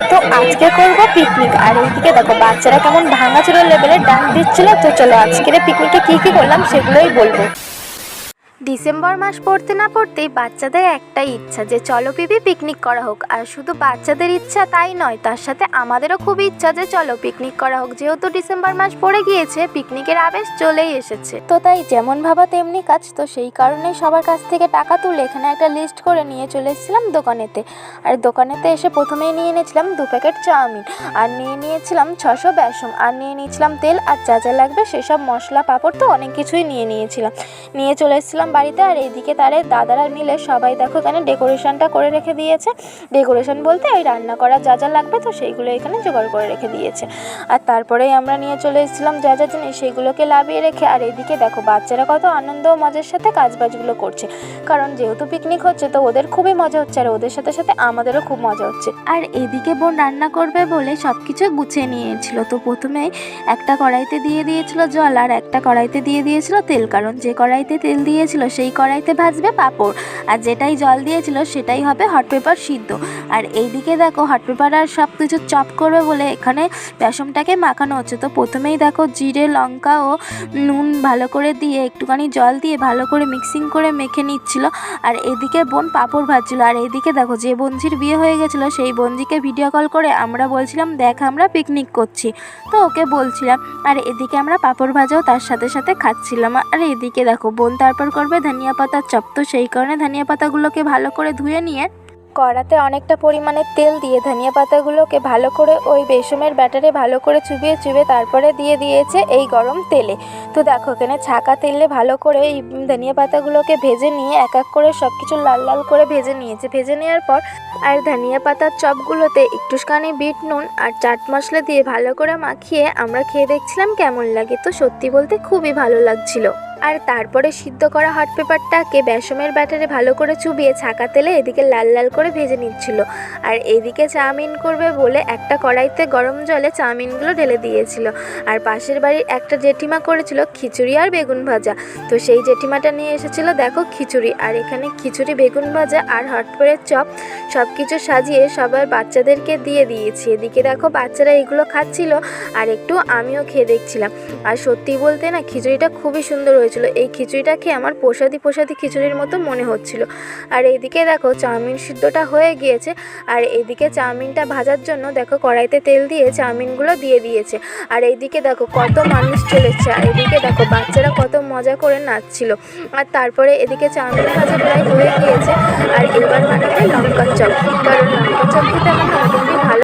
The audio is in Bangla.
তো আজকে করব পিকনিক আর এইদিকে দেখো, বাচ্চারা কেমন ভাঙাচোরা লেভেলে ডান্স দিচ্ছিল। তো চলো আজকের পিকনিকে কি কি করলাম সেগুলোই বলব। ডিসেম্বর মাস পড়তে না পড়তেই বাচ্চাদের একটাই ইচ্ছা যে চলো পিপি পিকনিক করা হোক। আর শুধু বাচ্চাদের ইচ্ছা তাই নয়, তার সাথে আমাদেরও খুব ইচ্ছা যে চলো পিকনিক করা হোক। যেহেতু ডিসেম্বর মাস পড়ে গিয়েছে পিকনিকের আবেশ চলেই এসেছে। তো তাই যেমন ভাবা তেমনি কাজ, তো সেই কারণেই সবার কাছ থেকে টাকা তুলে এখানে একটা লিস্ট করে নিয়ে চলে এসেছিলাম দোকানেতে। আর দোকানেতে এসে প্রথমেই নিয়ে নিয়েছিলাম দু প্যাকেট চাউমিন। আর নিয়ে নিয়েছিলাম ছশো বেসম আর নিয়ে নিয়েছিলাম তেল। আর যা যা লাগবে সেসব মশলা, পাঁপড় তো অনেক কিছুই নিয়ে নিয়েছিলাম। নিয়ে চলে এসেছিলাম বাড়িতে আর এইদিকে তারে দাদারা মিলে সবাই দেখো এখানে ডেকোরেশনটা করে রেখে দিয়েছে। ডেকোরেশন বলতে ওই রান্না করা যা যা লাগবে তো সেইগুলো এখানে জোগাড় করে রেখে দিয়েছে। আর তারপরেই আমরা নিয়ে চলে এসেছিলাম যা যা জিনিস সেগুলোকে লাভিয়ে রেখে। আর এদিকে দেখো বাচ্চারা কত আনন্দ ও মজার সাথে কাজবাজগুলো করছে। কারণ যেহেতু পিকনিক হচ্ছে তো ওদের খুবই মজা হচ্ছে আর ওদের সাথে সাথে আমাদেরও খুব মজা হচ্ছে। আর এদিকে বোন রান্না করবে বলে সব কিছু গুছিয়ে নিয়েছিল। তো প্রথমে একটা কড়াইতে দিয়ে দিয়েছিল জল আর একটা কড়াইতে দিয়ে দিয়েছিল তেল। কারণ যে কড়াইতে তেল দিয়েছিল সেই কড়াইতে ভাজবে পাঁপড়। আর যেটাই জল দিয়েছিল, সেটাই হবে হট পেপার সিদ্ধ। আর এইদিকে দেখো হট পেপার আর সব কিছু চপ করবে বলে এখানে বেসনটাকে মাখানো হচ্ছে। তো প্রথমেই দেখো, জিরে, লঙ্কা ও নুন ভালো করে দিয়ে একটুখানি জল দিয়ে ভালো করে মিক্সিং করে মেখে নিচ্ছিল। আর এদিকে বোন পাঁপড় ভাজছিল। আর এদিকে দেখো, যে বঞ্জির বিয়ে হয়ে গেছিল, সেই বঞ্জিকে ভিডিও কল করে আমরা বলছিলাম, দেখ, আমরা পিকনিক করছি। তো ওকে বলছিলাম, আর এদিকে আমরা পাঁপড় ভাজাও তার সাথে সাথে খাচ্ছিলাম। আর এদিকে দেখো, বোন তারপর করবে ধনিয়া পাতার চপ। তো সেই কারণে ধনিয়া পাতাগুলোকে ভালো করে ধুয়ে নিয়ে কড়াতে অনেকটা পরিমাণে তেল দিয়ে ধনিয়া পাতাগুলোকে ভালো করে ওই বেসমের ব্যাটারে ভালো করে চুবিয়ে চুবিয়ে তারপরে দিয়ে দিয়েছে এই গরম তেলে। তো দেখো, এখানে ছাকা তেলে ভালো করে এই ধনিয়া পাতাগুলোকে ভেজে নিয়ে এক এক করে সব কিছু লাল লাল করে ভেজে নিয়েছে। ভেজে নেওয়ার পর আর ধনিয়া পাতার চপগুলোতে একটুখানি বিট নুন আর চাট মশলা দিয়ে ভালো করে মাখিয়ে আমরা খেয়ে দেখছিলাম কেমন লাগে। তো সত্যি বলতে খুবই ভালো লাগছিল। আর তারপরে সিদ্ধ করা হট পেপারটাকে বেসমের ব্যাটারে ভালো করে চুবিয়ে ছাকা তেলে এদিকে লাল লাল করে ভেজে নিচ্ছিল। আর এদিকে চাউমিন করবে বলে একটা কড়াইতে গরম জলে চাউমিনগুলো ঢেলে দিয়েছিল। আর পাশের বাড়ির একটা জেঠিমা করেছিল খিচুড়ি আর বেগুন ভাজা। তো সেই জেঠিমাটা নিয়ে এসেছিল, দেখো খিচুড়ি। আর এখানে খিচুড়ি, বেগুন ভাজা আর হটপের চপ সব কিছু সাজিয়ে সবার বাচ্চাদেরকে দিয়ে দিয়েছি। এদিকে দেখো বাচ্চারা এগুলো খাচ্ছিল আর একটু আমিও খেয়ে দেখছিলাম। আর সত্যি বলতে না, খিচুড়িটা খুবই সুন্দর হয়েছিল। এই খিচুড়িটা খেয়ে আমার প্রসাদি প্রসাদি খিচুড়ির মতো মনে হচ্ছিল। আর এইদিকে দেখো, চাউমিন সিদ্ধটা হয়ে গিয়েছে। আর এদিকে চাউমিনটা ভাজার জন্য দেখো, কড়াইতে তেল দিয়ে চাউমিনগুলো দিয়ে দিয়েছে। আর এইদিকে দেখো, কত মানুষ চলেছে। আর এদিকে দেখো, বাচ্চারা কত মজা করে নাচছিল। আর তারপরে এদিকে চাউমিন ভাজা প্রায় হয়ে গিয়েছে। আর এবার বানাবে লঙ্কার চপ। কারণ লঙ্কার চপ খেতে আমার খুবই ভালো